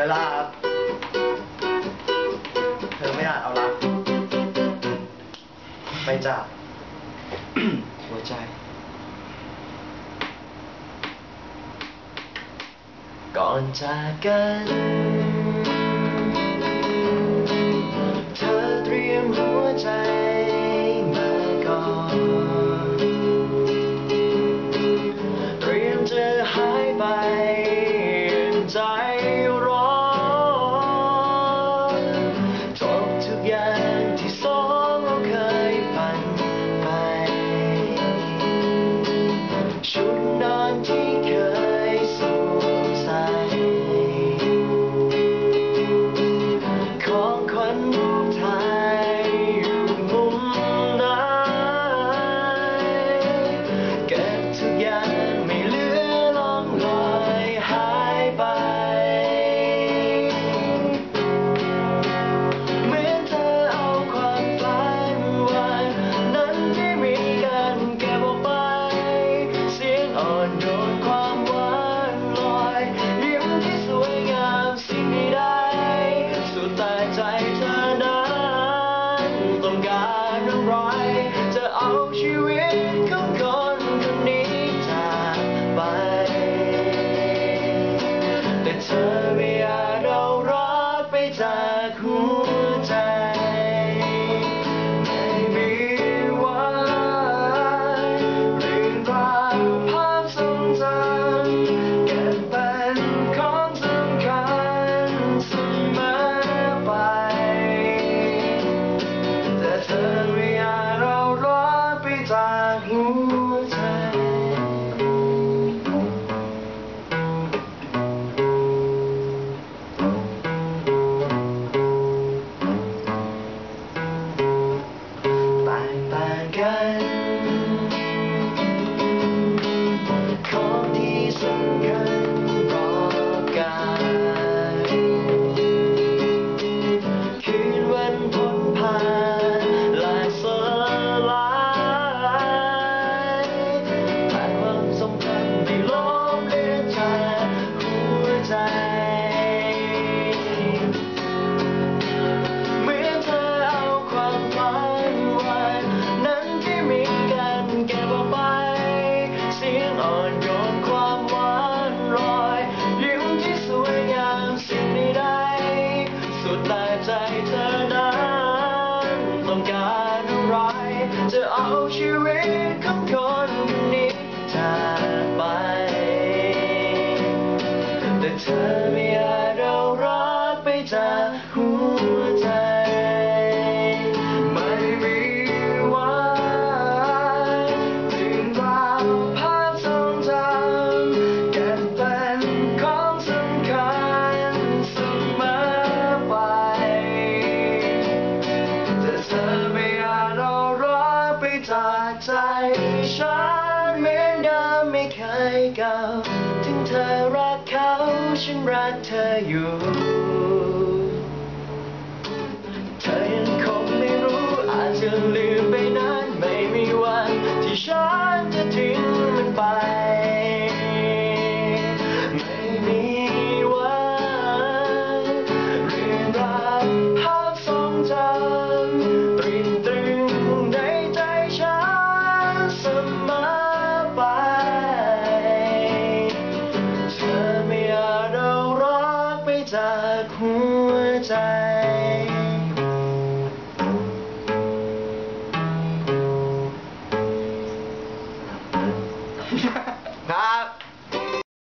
อลาบเธอไม่อาจเอารักไปจากหัวใจ ก่อนจากกัน door. ต้องการอะไร จะเอาชีวิตของคนคนนี้จากไป แต่เธอ ฉันเหมือนเดิมไม่เคยเก่าถึงเธอรักเขาฉันรักเธออยู่ Time.